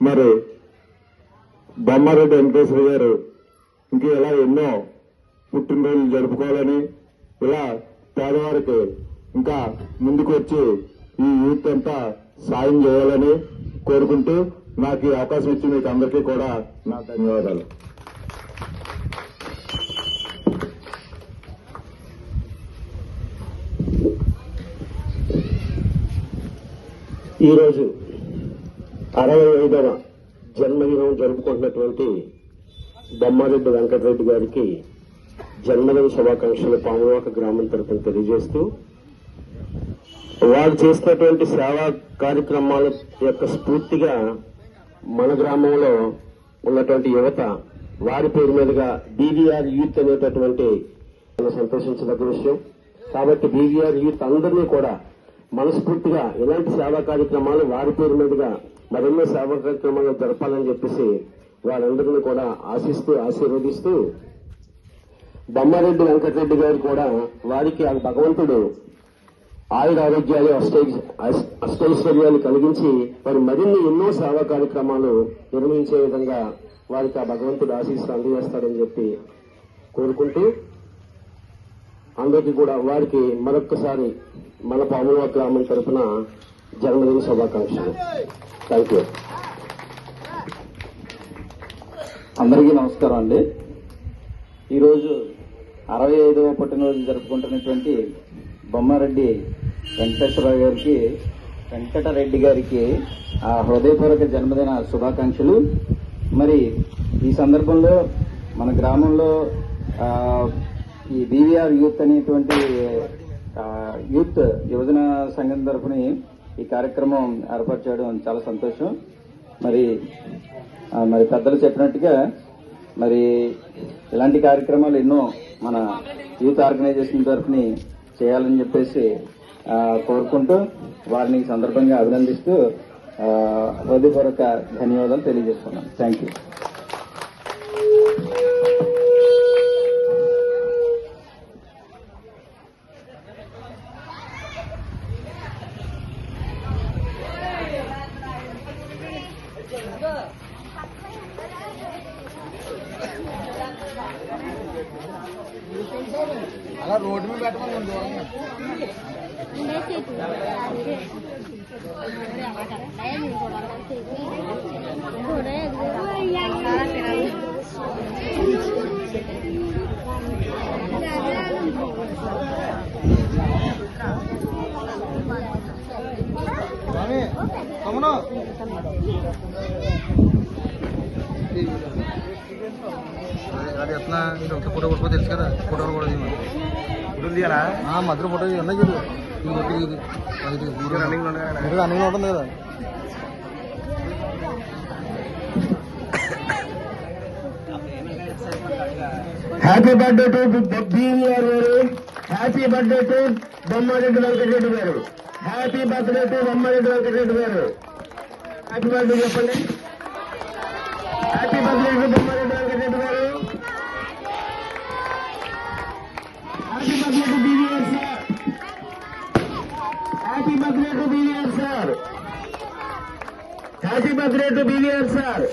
మరి బొమ్మారెడ్డి వెంకటేశ్వర గారు ఇంకా ఇలా ఎన్నో పుట్టినరోజులు జరుపుకోవాలని ఇలా పేదవారికి ఇంకా ముందుకు వచ్చి ఈ యూత్ అంతా సాయం చేయాలని కోరుకుంటూ నాకు ఈ అవకాశం ఇచ్చి మీకు అందరికీ కూడా నా ధన్యవాదాలు. ఈరోజు అరవై ఐదవ జన్మదినం జరుపుకుంటున్నటువంటి బొమ్మారెడ్డి వెంకటరెడ్డి గారికి జన్మదిన శుభాకాంక్షలు పామువాక గ్రామం తరఫున తెలియజేస్తూ వారు చేసినటువంటి సేవా కార్యక్రమాల యొక్క స్ఫూర్తిగా మన గ్రామంలో ఉన్నటువంటి యువత వారి పేరు మీదుగా బీవీఆర్ యూత్ అనేటటువంటి సంతోషించదగ్గ విషయం. కాబట్టి బీవీఆర్ యూత్ అందరినీ కూడా మనస్ఫూర్తిగా ఇలాంటి సేవా కార్యక్రమాలు వారి పేరు మీదుగా మరెన్నో సేవా కార్యక్రమాలు జరపాలని చెప్పేసి వారందరినీ కూడా ఆశిస్తూ ఆశీర్వదిస్తూ బొమ్మారెడ్డి వెంకటరెడ్డి గారు కూడా వారికి ఆ భగవంతుడు ఆయుర ఆరోగ్యాలు అష్టై- అష్టైశ్వర్యాలు కలిగించి వారు మరిన్ని ఎన్నో సేవా కార్యక్రమాలు నిర్వహించే విధంగా వారికి ఆ భగవంతుడు ఆశీస్సు అందజేస్తాడని చెప్పి కోరుకుంటూ అందరికీ కూడా వారికి మరొక్కసారి మన పాముల గ్రామం తరఫున జన్మదిన శుభాకాంక్షలు. థ్యాంక్ యూ అందరికీ నమస్కారం అండి. ఈరోజు అరవై ఐదవ పుట్టినరోజు జరుపుకుంటున్నటువంటి బొమ్మారెడ్డి వెంకటేశ్వరరావు గారికి వెంకటరెడ్డి గారికి ఆ హృదయపూర్వక జన్మదిన శుభాకాంక్షలు. మరి ఈ సందర్భంలో మన గ్రామంలో ఈ బీవీఆర్ యూత్ అనేటువంటి యూత్ యువజన సంఘం తరఫున ఈ కార్యక్రమం ఏర్పాటు చేయడం చాలా సంతోషం. మరి మరి పెద్దలు చెప్పినట్టుగా మరి ఇలాంటి కార్యక్రమాలు ఎన్నో మన యూత్ ఆర్గనైజేషన్ తరఫున చేయాలని చెప్పేసి కోరుకుంటూ వారిని సందర్భంగా అభినందిస్తూ హృదయపూర్వక ధన్యవాదాలు తెలియజేస్తున్నాను. థ్యాంక్ యూ అలా రోడ్డు మీద పెట్టమని దూరంగా తమ్ముడు ఎట్లా? ఇది ఒక ఫోటో కొట్టుకో తెలుసు కదా? ఫోటోలు కూడా ఫోటోలు తీయాలా? మధ్యలో ఫోటో ఉన్నాయి చూడు ఇది కొట్టి ఇది మూడు రన్నింగ్ ఉంటుంది కదా? హ్యాపీ బర్త్డే టు బీవీఆర్ గారు. Happy birthday to Bommareddy Venkatareddy గారు. Happy birthday to Bommareddy Venkatareddy గారు. హ్యాపీ బర్త్డే చెప్పండి. Happy birthday to Bommareddy happy birthday to BVR sir happy birthday to BVR